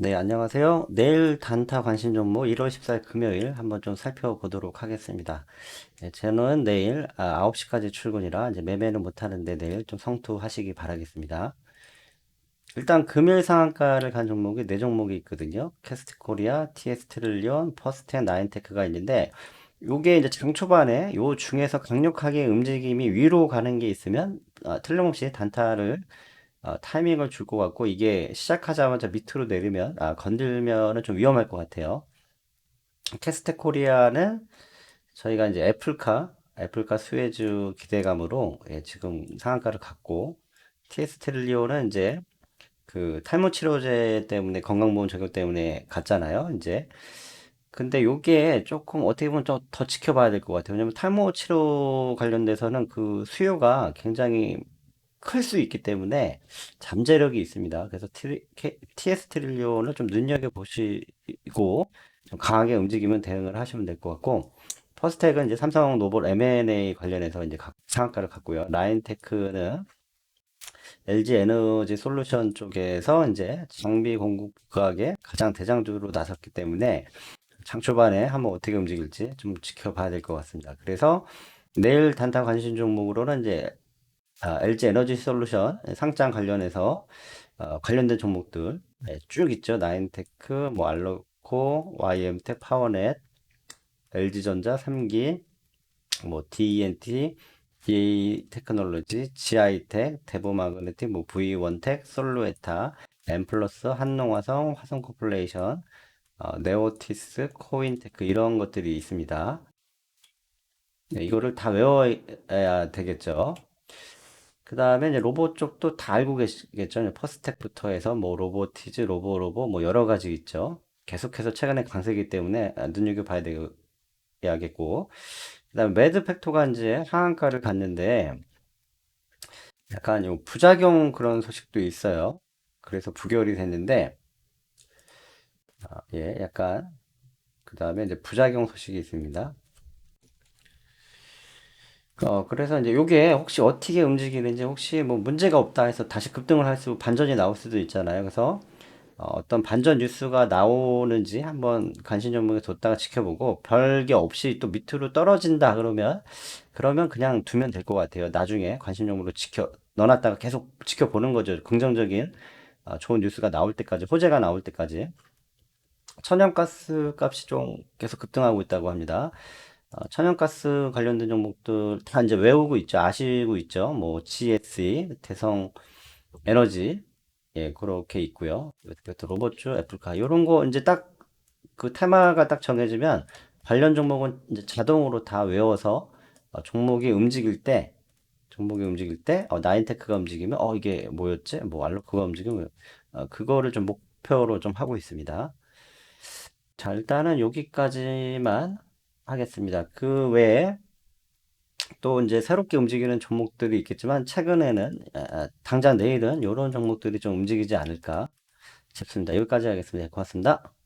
네, 안녕하세요. 내일 단타 관심 종목 1월 14일 금요일 한번 좀 살펴보도록 하겠습니다. 네, 저는 내일 아, 9시까지 출근이라 이제 매매는 못 하는데 내일 좀 성투하시기 바라겠습니다. 일단 금요일 상한가를 간 종목이 네 종목이 있거든요. 캐스트 코리아, TS 트릴리온, 퍼스트 앤 나인테크가 있는데 요게 이제 장 초반에 요 중에서 강력하게 움직임이 위로 가는 게 있으면 아, 틀림없이 단타를 어, 타이밍을 줄 것 같고 이게 시작하자마자 밑으로 내리면 아, 건들면은 좀 위험할 것 같아요. 캐스트 코리아는 저희가 이제 애플카 애플카 수혜주 기대감으로 예, 지금 상한가를 갖고 트릴리온은 이제 그 탈모 치료제 때문에 건강보험 적용 때문에 갔잖아요. 이제 근데 요게 조금 어떻게 보면 좀 더 지켜봐야 될 것 같아요. 왜냐면 탈모 치료 관련돼서는 그 수요가 굉장히 클 수 있기 때문에 잠재력이 있습니다. 그래서 TS 트릴리온을 좀 눈여겨보시고 좀 강하게 움직이면 대응을 하시면 될 것 같고 퍼스텍은 이제 삼성 노볼 M&A 관련해서 이제 각- 상한가를 갖고요. 라인테크는 LG 에너지 솔루션 쪽에서 이제 장비 공급국가의 가장 대장주로 나섰기 때문에 장 초반에 한번 어떻게 움직일지 좀 지켜봐야 될 것 같습니다. 그래서 내일 단타 관심 종목으로는 이제 아, LG 에너지 솔루션 상장 관련해서 어, 관련된 종목들 네, 쭉 있죠. 나인테크, 뭐 알로코, YM텍, 파워넷, LG전자, 3기, 뭐 DENT, DA 테크놀로지, GI텍, 대보마그네틱, 뭐 V1텍, 솔루에타, 엠플러스, 한농화성, 화성코플레이션, 어, 네오티스, 코인테크 이런 것들이 있습니다. 네, 이거를 다 외워야 되겠죠. 그 다음에 이제 로봇 쪽도 다 알고 계시겠죠. 퍼스텍부터 해서 뭐 로보티즈, 로보로보 뭐 여러 가지 있죠. 계속해서 최근에 강세기 때문에 아, 눈여겨 봐야 되겠고. 그 다음에 매드팩토가 이제 상한가를 갔는데 약간 요 부작용 그런 소식도 있어요. 그래서 부결이 됐는데 아, 예, 약간 그 다음에 이제 부작용 소식이 있습니다. 어, 그래서 이제 요게 혹시 어떻게 움직이는지 혹시 뭐 문제가 없다 해서 다시 급등을 할 수, 반전이 나올 수도 있잖아요. 그래서 어, 떤 반전 뉴스가 나오는지 한번 관심 종목에 뒀다가 지켜보고 별게 없이 또 밑으로 떨어진다 그러면 그러면 그냥 두면 될 것 같아요. 나중에 관심 종목으로 지켜 넣어놨다가 계속 지켜보는 거죠. 긍정적인 어, 좋은 뉴스가 나올 때까지, 호재가 나올 때까지. 천연가스 값이 좀 계속 급등하고 있다고 합니다. 어, 천연가스 관련된 종목들 다 이제 외우고 있죠. 아시고 있죠. 뭐 GSE, 대성 에너지, 예, 그렇게 있고요. 또 로봇주, 애플카 이런 거 이제 딱 그 테마가 딱 정해지면 관련 종목은 이제 자동으로 다 외워서 어, 종목이 움직일 때 종목이 움직일 때 어, 나인테크가 움직이면 어 이게 뭐였지? 뭐 알로코가 움직이면 어, 그거를 좀 목표로 좀 하고 있습니다. 자, 일단은 여기까지만 하겠습니다. 그 외에 또 이제 새롭게 움직이는 종목들이 있겠지만 최근에는 아, 당장 내일은 이런 종목들이 좀 움직이지 않을까 싶습니다. 여기까지 하겠습니다. 고맙습니다.